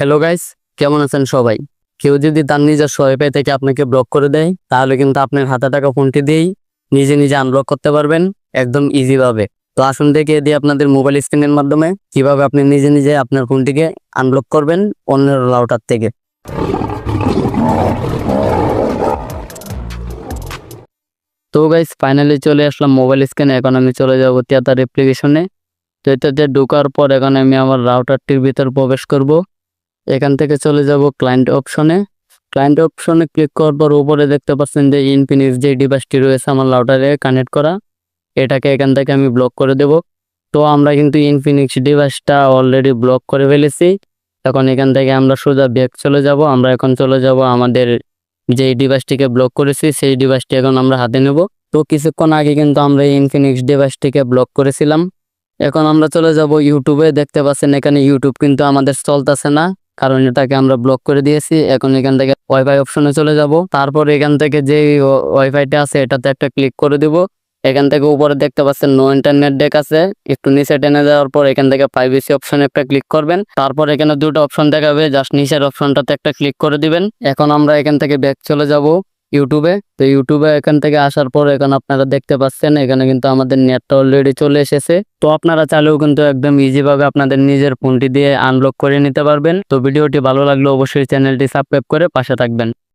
Hello guys কেমন আছেন সবাই? কেউ যদি তার নিজের সোয়াইপে থেকে আপনাকে ব্লক করে দেয়, তাহলে কিন্তু আপনার হাতে টাকা ফোনটি দিয়েই নিজে নিজে আনব্লক করতে পারবেন একদম ইজিভাবে তো আসুন দেখে দিয়ে আপনাদের মোবাইল স্ক্রিনের মাধ্যমে কীভাবে আপনি নিজে নিজে আপনার ফোনটিকে আনব্লক করবেন অন্যের রাউটার থেকে। তো গাইস ফাইনালি চলে আসলাম মোবাইল স্ক্রিনে এখন আমি চলে যাব তিয়াতার অ্যাপ্লিকেশনে তো এটাতে ঢোকার পর এখন আমি আমার রাউটারটির ভিতর প্রবেশ করব। এখান থেকে চলে যাব ক্লায়েন্ট অপশনে ক্লায়েন্ট অপশনে ক্লিক করার পর উপরে দেখতে পাচ্ছেন যে ইনফিনিক্স যে ডিভাইসটি রয়েছে আমার রাউটারে কানেক্ট করা, এটাকে এখান থেকে আমি ব্লক করে দেব। তো আমরা কিন্তু ইনফিনিক্স ডিভাইসটা অলরেডি ব্লক করে ফেলেছি। এখন এখান থেকে আমরা সোজা ব্যাক চলে যাব। আমরা এখন চলে যাব আমাদের যে ডিভাইসটিকে ব্লক করেছি, সেই ডিভাইসটি এখন আমরা হাতে নেব। তো কিছুক্ষণ আগে কিন্তু আমরা এই ইনফিনিক্স ডিভাইসটিকে ব্লক করেছিলাম। এখন আমরা চলে যাব ইউটিউবে দেখতে পাচ্ছেন এখানে ইউটিউব কিন্তু আমাদের চলতেছে না। কারণ এটাকে আমরা ব্লক করে দিয়েছি। এখন এখান থেকে ওয়াইফাই অপশনে চলে যাব। তারপর এখান থেকে যে ওয়াইফাইটা আছে, এটাতে একটা ক্লিক করে দিব। এখান থেকে উপরে দেখতে পাচ্ছেন নো ইন্টারনেট ডেক আছে। একটু নিচে টেনে যাওয়ার পর এখান থেকে প্রাইভেসি অপশন একটা ক্লিক করবেন। তারপর এখানে দুটো অপশন দেখাবে। জাস্ট নিচের অপশনটাতে একটা ক্লিক করে দিবেন। এখন আমরা এখান থেকে ব্যাক চলে যাব। ইউটিউবে তো ইউটিউবে এখান থেকে আসার পর এখন আপনারা দেখতে পাচ্ছেন, এখানে কিন্তু আমাদের নেটটা অলরেডি চলে এসেছে। তো আপনারা চালেও কিন্তু একদম ইজিভাবে আপনাদের নিজের ফোনটি দিয়ে আনলক করে নিতে পারবেন। তো ভিডিওটি ভালো লাগলে অবশ্যই চ্যানেলটি সাবস্ক্রাইব করে পাশে থাকবেন।